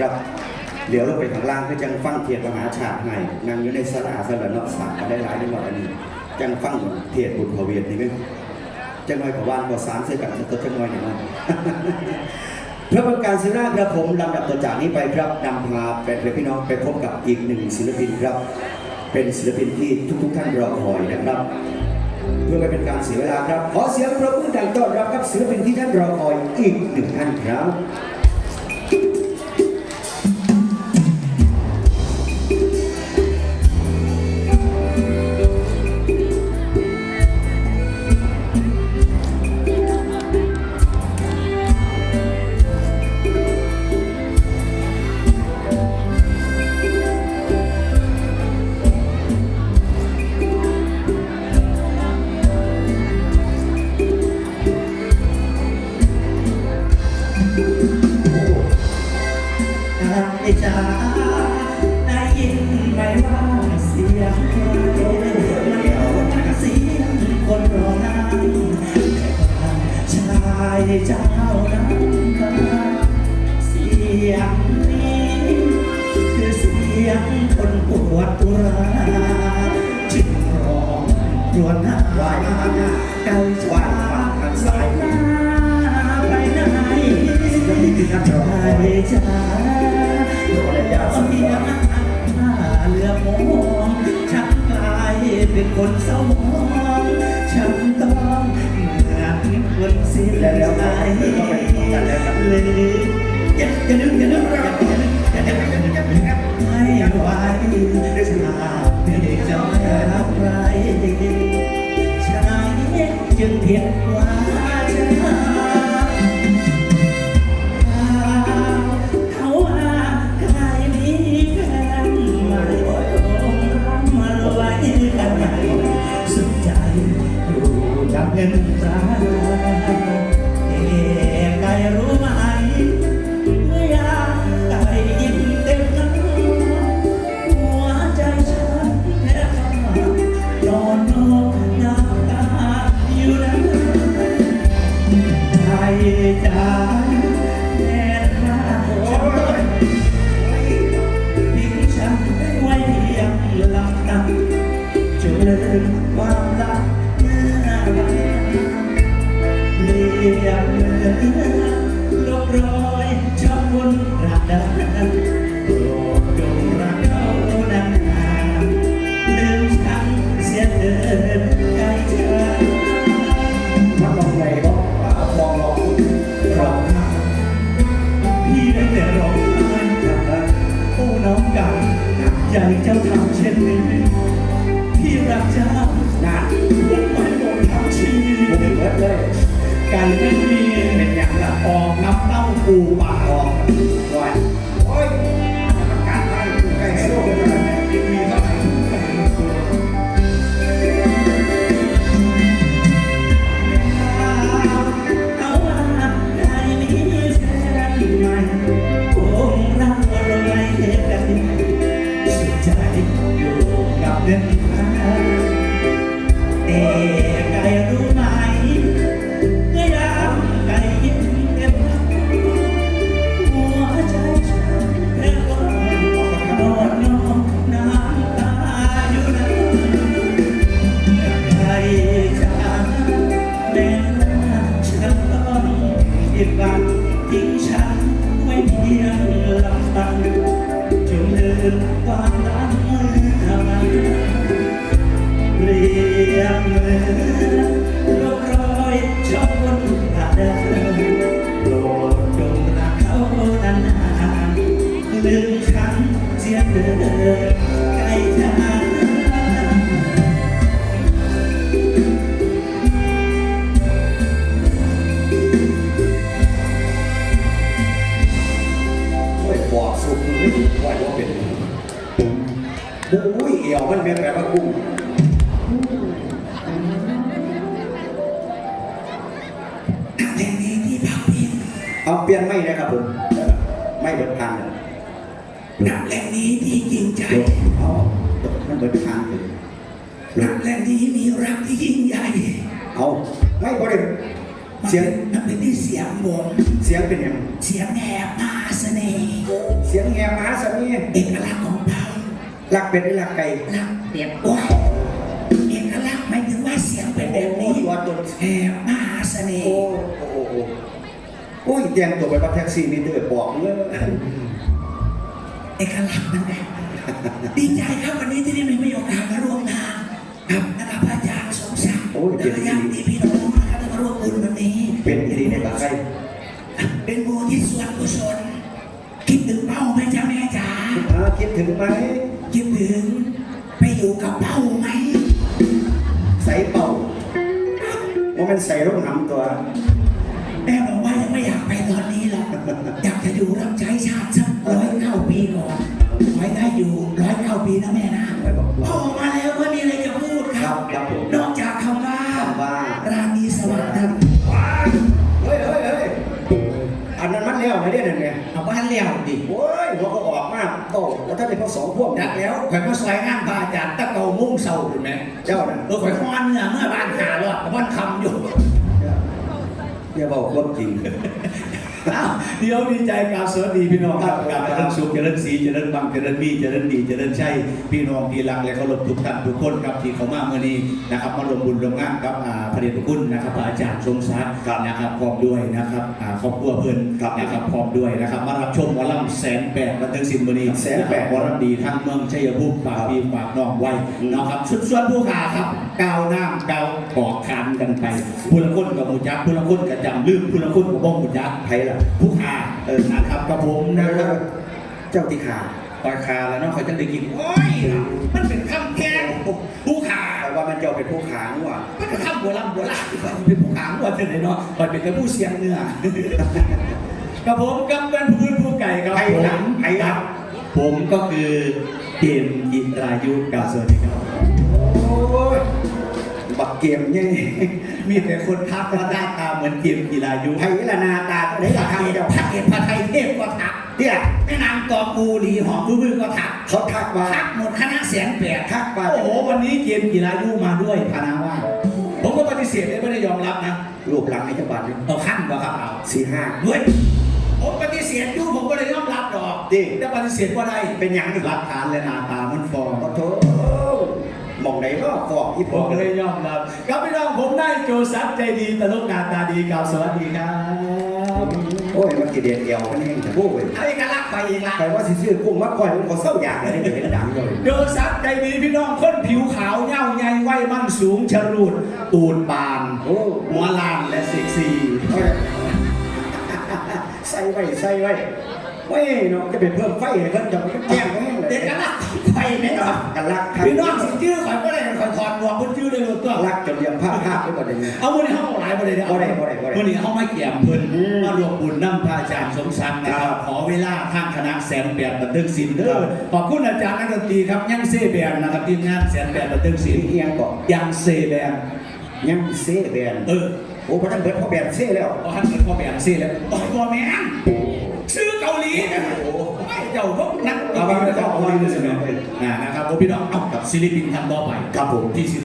ครับเหลียวลงไปข้างล่างเพื่อจังฟังเทียนมหาชาติให้นั่งอยู่ในสลาสลาเนาะสามได้หลายได้หมดอันนี้ จังฟังเทียนบุญพเวียนนี่ไหมจังน้อยกว่านกว่าสามเสื้อกันตัวจังน้อยหน่อยเพื่อเป็นการศิลากระผมลำดับต่อจากนี้ไปครับนำพาเป็นพี่น้องไปพบกับอีกหนึ่งศิลปินครับ เป็นศิลปินที่ทุกๆท่านรอคอยนะครับ เพื่อไม่เป็นการเสียเวลาครับขอเสียงปรบมือดังต้อนรับกับศิลปินที่ท่านรอคอยอีกหนึ่งท่านครับ รวนหวาว่าเกาว่าทางซ้ายไปไหนที่ท่านรอไอ้จ๋าโดนยาเสียงเรือมองฉันกลายเป็นคนเศร้ามองฉันต้องเหมือนคนสิ้นใจเลยอย่าอย่านึกอย่านึกอย่านึกอย่านึกอย่านึกอย่านึกให้ ไว้ชาไม่ได้จะรักใครชายจึงเพียงว่าจะเขาว่าใครมีแฟนใหม่มารวยกันใหม่สุดใจอยู่กับเงินตราเอกไก่รู้ไหม จจ๋าแน่นมาฉันทิ้งฉันไว้เพียงลำพังจนลืมความรักเมื่อวันเรียบเหมือลบรอยช้ำวนรักดัน ใจเจ้าทำเช่นนี้พี่รักเจ้าหน้าผมไม่หมดทั้งชีวิผมตเบิดเลยการไม่มีเป็นอย่างละออกน้ำเต้าปูปากออก ดินทางเอกไก่รู้ไหมเมื่อยามไก่ยิ้มเต็มหัวใจฉันแทบว่านอนนองน้ำตาอยู่นั้นไก่จ๋าแม้ว่ฉันต้องผิดหวังทิ้งฉันไว้เพียงลำพังจนลืมความรัก สียเถิดใกล้ทางช่วยบอกสุดไม่ถูกว่าว่าเป็นโอ้ยเอวมันเป็นแบบว่ากุ้ง เอาเปลี่ยนไม่นะครับผมไม่เบิดทางเลยหนักแหล่งนี้ที่จริงใจเอามันเบิดทางเลยหนักแหล่งนี้มีรักที่ยิ่งใหญ่เอาไม่พอเลยมันเสียงเป็นมันเป็นที่เสียงบ่นเสียงเป็นยังเสียงแหบมาเสน่ห์เสียงแอบมหาเสน่ห์เอกลักษณ์ของเรารักเป็ดหรือรักไก่ลักเปรียบว้ายเอกลักษณ์หมายถึงว่าเสียงเป็นแบบนี้ตัวตนแอบมหาเสน่โอ้ห์โอ้โอ้โอ้โอ้ยแจงตัวไปกับแท็กซี่นี่เดือดบอกเลยเอกลักษณ์นั่นแหละดีใจครับวันนี้ที่ได้มีโอกาสมาร่วมงานกับนะครับอาจารย์สมศักดิ์โอ้ยและเจ็บก็ดีญาติพี่น้องนะครับที่มาร่วมบุญวันนี้ เป็นอีดีในปากไก่เป็นบุญที่ส่วนกุศลคิดถึงเป้าไหมจ๊ะแม่จ๋าอ่าคิดถึงไหมคิดถึงไปอยู่กับเป้าไหมใส่เป่าว่ามันใส่ร่มหำตัว แม่บอกว่ายังไม่อยากไปตอนนี้หรอกอยากจะอยู่รับใช้ชาติสักร้อยเก้าปีก่อนไว้ได้อยู่ร้อยเก้าปีนะแม่นะไม่บอกพ่อมาแล้วว่ามีอะไรจะพูดคครัรับบครับผมนอกจากคำว่าคำว่าราณีสวัสดิ์ครับเฮ้ยเฮ้ยเฮ้ยอันนั้นมันแล้วนะเนี่ยนั่นไงเอาบ้านเลี้ยวดิโอ้ยหัวก็ออกมากโตแล้วถ้าเป็นพวกสองพวกดันักกแล้วข่อยมาซอยงานพระอาจารย์ตะเกามุ่งเศร้าถูกไหมเจ้าน่ะเออข่อยคอนเนื้อเมื่อบ้านหารอดบ้านคำอยู่ อย่าบอกความจริงอ้าวเดี๋ยวดีใจกับสวัสดีพี่น้องครับครักับบเจริญสุขเจริญศรีเจริญบังเจริญมีเจริญดีเจริญชัยพี่น้องที่รักและเคารพทุกท่านทุกคนครับที่เขามาเมื่อนี้นะครับมารวมบุญรวมงานกับอ่าพระเดชพระคุณนะครับพระอาจารย์ทรงศักดิ์นะครับพร้อมด้วยนะครับอ่าครอบครัวเพื่อนนะครับพร้อมด้วยนะครับมารับชมหมอลำแสนแปดบันเทิงศิลป์มื่อนี้แสนแปดวรดีทั้งเมืองชัยภูมิปากปีปากน้องไว้นะครับชุดส่วนผู้ขาครับ ก้าวหน้าก้าวกอกขานกันไปผู้ละคนกับหมูจักผู้ละคนกับจำลืมผู้ละคนกับบ้องหมูจักไผ่ล่ะผู้ขาเออนะครับกับผมนะครับเจ้าที่ขาปลาคาแล้วเนาะเขาจะได้กินโอ้ยมันเป็นคำแกงผู้ขาแต่ว่ามันเจ้าเป็นผู้ขานี่หว่ามันเป็นคำโบราณโบราณที่เขาเป็นผู้ขาว่าเป็นไงเนาะมันเป็นแค่ผู้เสียงเนื้อกับผมกับเป็นพื้นผู้ไก่ครับไผ่ผมหลังไผ่หลังผมก็คือเกมยิรายุกาสวัสดีครับโอ้ยบัก เกมเนี่ยมีแต่คนทักว่าหน้าตาเหมือนเกมกีฬายุไผ่ละนาตาก็ได้พละระทางเอกเจ้าพระเอกพระไทยเทพก็ทักเนี่ยแม่นางตอกูหลีหอมมือก็ทักเขาทักมาทักหมดคณะเสียงแปดทักมาโอ้โหวันนี้เกมกีฬายุมาด้วยพานาว่าผมก็ปฏิเสธเลยไม่ได้ยอมรับนะรูปหลังในจังหวัดนี่เอาขั้นก็ครับเอาสี่ห้าด้วยผมปฏิเสธอยู่ผมก็เลยยอมรับดอกจริงแต่ปฏิเสธว่าได้เป็นหยังอีกหลักฐานและหน้าตามันฟ้องขอโทษ มองไหนก็ฟอกที่ผผมมก็เลยยอมรับครับพี่น้องผมได้โจซับใจดีตลกหน้าตาดีกล่าวสวัสดีครับโอ้ยมันกี่เดียนเอวมันเองแต่พูดเลยไอ้กันรักไปอีกละใครว่าสิซื้อกุ้งมาก่อยมันก็เศร้าอย่างเลยนี่เห็นดังเลยโจซับใจดีพี่น้องคนผิวขาวเย้าใหญ่ไว้มั่นสูงชะรูดตูดบานโอ้หัวลานและเซ็กซี่เอ้ยใส่ไว้ใส่ไว้เว้ยเนาะจะเป็นเพิ่มไฟให้เพิ่นจะมันแจ้งไว้เลยเด็กกันรัก ไปไหมเนาะกันรักพี่น้องสิชื่อข่อยก็ได้ข่อยถอดหมวกเพิ่นชื่อได้เลยตัวรักจนเรียงภาพภาพไปหมดเลยเนี่ยเอาวันนี้เขาบอกหลายประเด็นนะบ่ได้บ่ได้บ่ได้วันนี้เขามาเกี่ยมเพิ่นอืมมารวมบุญน้ำพระอาจารย์สมศักดิ์นะคครัรับบขอเวลาทางคณะแสนแปดบันเทิงศิลป์เด้อขอบคุณอาจารย์นักดนตรีครับยังเซแบนนะครับทีมงานแสนแปดบันเทิงศิลป์เอียงก่อนยังเซแบนยังเซ่แบนเออโอ้พระท่านเบิดพ่อแบนเซ่แล้วพอท่านเป็นพ่อแบนเซแล้วต่อยพ่อแม่นชื่อเกาหลีนะโอ้โหไม่ เจ้าพวกนักดนตรีเกาหลีเลยใช่ไหมอ่านะครับผมพี่น้องเอากับศิลปินท่านต่อไปครับผมที่